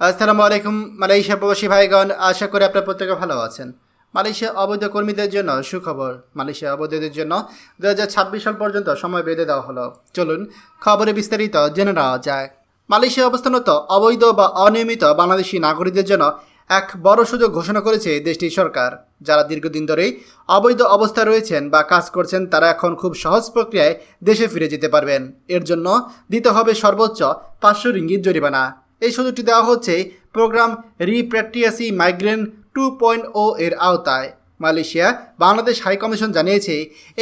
আসসালামু আলাইকুম, মালয়েশিয়া প্রবাসী ভাইগণ, আশা করি আপনার প্রত্যেকে ভালো আছেন। মালয়েশিয়া অবৈধ কর্মীদের জন্য সুখবর। মালয়েশিয়া অবৈধদের জন্য দু হাজার ছাব্বিশ সাল পর্যন্ত সময় বেঁধে দেওয়া হলো। চলুন, খবরে বিস্তারিত জেনে নেওয়া যায় মালয়েশিয়া অবস্থানত অবৈধ বা অনিয়মিত বাংলাদেশি নাগরিকদের জন্য এক বড় সুযোগ ঘোষণা করেছে দেশটির সরকার। যারা দীর্ঘদিন ধরেই অবৈধ অবস্থায় রয়েছেন বা কাজ করছেন, তারা এখন খুব সহজ প্রক্রিয়ায় দেশে ফিরে যেতে পারবেন। এর জন্য দিতে হবে সর্বোচ্চ পাঁচশো রিঙ্গিত জরিমানা। এই সুযোগটি দেওয়া হচ্ছে প্রোগ্রাম রিপ্র্যাকটিয়াসি মাইগ্রেন টু পয়েন্ট ও এর আওতায়। মালয়েশিয়া, বাংলাদেশ হাইকমিশন জানিয়েছে,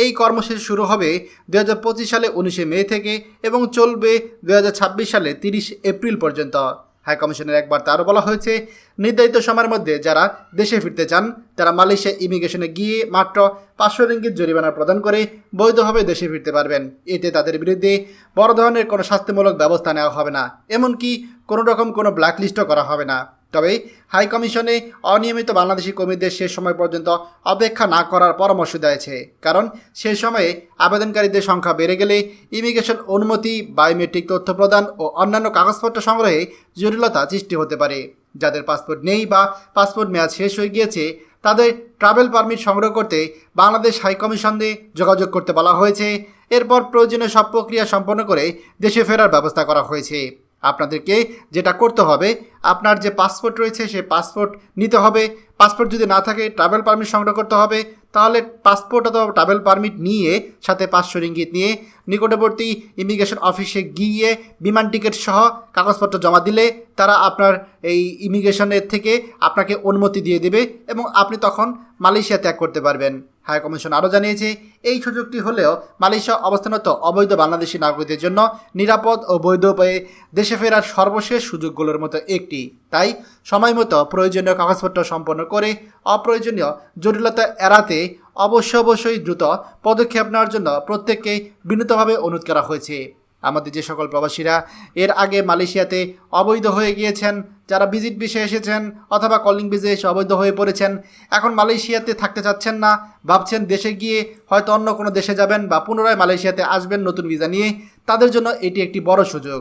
এই কর্মসূচি শুরু হবে দু হাজার পঁচিশ সালে উনিশে মে থেকে এবং চলবে দু হাজার ছাব্বিশ সালে তিরিশ এপ্রিল পর্যন্ত। হাই কমিশনের এক বার্তা আরও বলা হয়েছে, নির্ধারিত সময়ের মধ্যে যারা দেশে ফিরতে চান, তারা মালয়েশিয়া ইমিগ্রেশনে গিয়ে মাত্র পাঁচশো রিঙ্গিত জরিমানা প্রদান করে বৈধভাবে দেশে ফিরতে পারবেন। এতে তাদের বিরুদ্ধে বড় ধরনের কোনো শাস্তিমূলক ব্যবস্থা নেওয়া হবে না। এমনকি কোনো রকম কোনো ব্ল্যাকলিস্টও করা হবে না। তবে হাই কমিশনে অনিয়মিত বাংলাদেশি কর্মীদের শেষ সময় পর্যন্ত অপেক্ষা না করার পরামর্শ দিয়েছে। কারণ সে সময়ে আবেদনকারীদের সংখ্যা বেড়ে গেলে ইমিগ্রেশন অনুমতি, বায়োমেট্রিক তথ্য প্রদান ও অন্যান্য কাগজপত্র সংগ্রহে জটিলতা সৃষ্টি হতে পারে। যাদের পাসপোর্ট নেই বা পাসপোর্ট মেয়াদ শেষ হয়ে গিয়েছে, তাদের ট্রাভেল পারমিট সংগ্রহ করতে বাংলাদেশ হাইকমিশনে যোগাযোগ করতে বলা হয়েছে। এরপর প্রয়োজনীয় সব প্রক্রিয়া সম্পন্ন করে দেশে ফেরার ব্যবস্থা করা হয়েছে। আপনাদেরকে যেটা করতে হবে, আপনার যে পাসপোর্ট রয়েছে সেই পাসপোর্ট নিতে হবে। পাসপোর্ট যদি না থাকে ট্রাভেল পারমিট সংগ্রহ করতে হবে। তাহলে পাসপোর্ট অথবা ট্রাভেল পারমিট নিয়ে, সাথে পাঁচশো রিঙ্গিত নিয়ে, নিকটবর্তী ইমিগ্রেশন অফিসে গিয়ে বিমান টিকিট সহ কাগজপত্র জমা দিলে তারা আপনার এই ইমিগ্রেশনের থেকে আপনাকে অনুমতি দিয়ে দেবে এবং আপনি তখন মালয়েশিয়া ত্যাগ করতে পারবেন। হাই কমিশন আরও জানিয়েছে, এই সুযোগটি হলেও মালয়েশিয়া অবস্থানত অবৈধ বাংলাদেশি নাগরিকদের জন্য নিরাপদ ও বৈধ উপায়ে দেশে ফেরার সর্বশেষ সুযোগগুলোর মতো একটি। তাই সময় মতো প্রয়োজনীয় কাগজপত্র সম্পন্ন করে অপ্রয়োজনীয় জটিলতা এড়াতে অবশ্য অবশ্যই দ্রুত পদক্ষেপ নেওয়ার জন্য প্রত্যেককে বিনীতভাবে অনুরোধ করা হয়েছে। আমাদের যে সকল প্রবাসীরা, এর আগে মালয়েশিয়াতে অবৈধ হয়ে গিয়েছেন, যারা ভিজিট বিষে এসেছেন অথবা কলিং ভিজে এসে অবৈধ হয়ে পড়েছেন, এখন মালয়েশিয়াতে থাকতে চাচ্ছেন না, ভাবছেন দেশে গিয়ে হয়তো অন্য কোনো দেশে যাবেন বা পুনরায় মালয়েশিয়াতে আসবেন নতুন ভিজা নিয়ে, তাদের জন্য এটি একটি বড় সুযোগ।